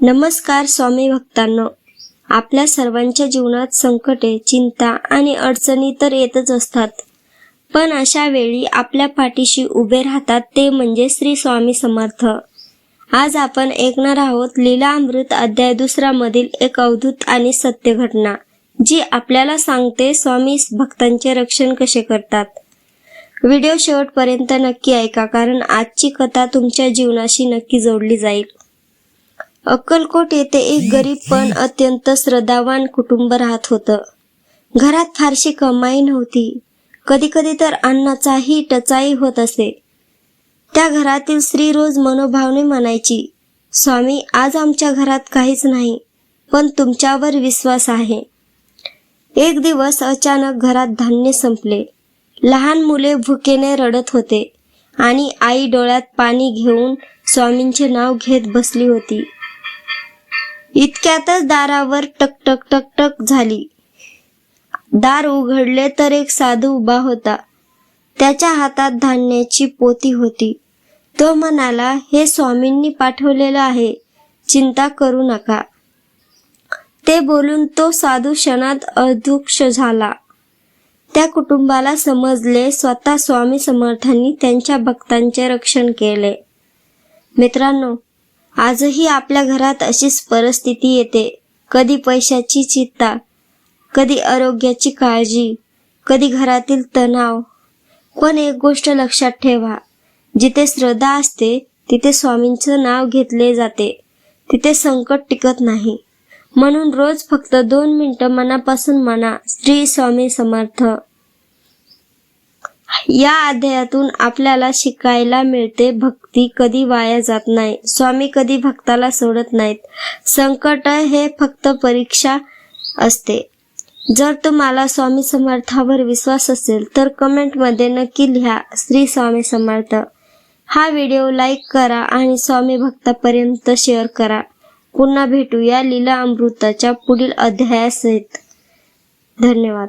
नमस्कार स्वामी भक्तांनो. आपल्या सर्वांच्या जीवनात संकटे चिंता आणि अडचणी तर येतच असतात. पण अशा वेळी आपल्या पाठीशी उभे राहतात ते म्हणजे श्री स्वामी समर्थ. आज आपण ऐकणार आहोत लीला अमृत अध्याय दुसरा मधील एक अवधूत आणि सत्य घटना जी आपल्याला सांगते स्वामी भक्तांचे रक्षण कसे करतात. व्हिडिओ शेवटपर्यंत नक्की ऐका कारण आजची कथा तुमच्या जीवनाशी नक्की जोडली जाईल. अक्कलकोट येथे एक गरीब पण अत्यंत श्रद्धावान कुटुंब राहत होतं. घरात फारशी कमाई नव्हती. कधी कधी तर अन्नाचाही टचाई होत असे. त्या घरातील स्त्री रोज मनोभावने म्हणायची स्वामी आज आमच्या घरात काहीच नाही पण तुमच्यावर विश्वास आहे. एक दिवस अचानक घरात धान्य संपले. लहान मुले भुकेने रडत होते आणि आई डोळ्यात पाणी घेऊन स्वामींचे नाव घेत बसली होती. इतक्यातच दारावर टक टक टक टक झाली. दार उघडले तर एक साधू उभा होता. त्याच्या हातात धान्याची पोती होती. तो म्हणाला हे स्वामींनी पाठवलेलं आहे. चिंता करू नका. ते बोलून तो साधू क्षणात अधुक्ष झाला. त्या कुटुंबाला समजले स्वतः स्वामी समर्थांनी त्यांच्या भक्तांचे रक्षण केले. मित्रांनो आजही आपल्या घरात अशीच परिस्थिती येते. कधी पैशाची चिंता कधी आरोग्याची काळजी कधी घरातील तणाव. पण एक गोष्ट लक्षात ठेवा जिथे श्रद्धा असते तिथे स्वामींचं नाव घेतले जाते. तिथे संकट टिकत नाही. म्हणून रोज फक्त दोन मिनिटं मनापासून मना श्री स्वामी समर्थ. या अध्यायातून आपल्याला शिकायला मिळते भक्ती कधी वाया जात नाही स्वामी कधी भक्ताला सोडत नाहीत. संकट हे फक्त परीक्षा असते. जर तुम्हाला स्वामी समर्थावर विश्वास असेल तर कमेंटमध्ये नक्की लिहा श्री स्वामी समर्थ. हा व्हिडिओ लाईक करा आणि स्वामी भक्तापर्यंत शेअर करा. पुन्हा भेटूया लीला अमृताच्या पुढील अध्यायासहित. धन्यवाद.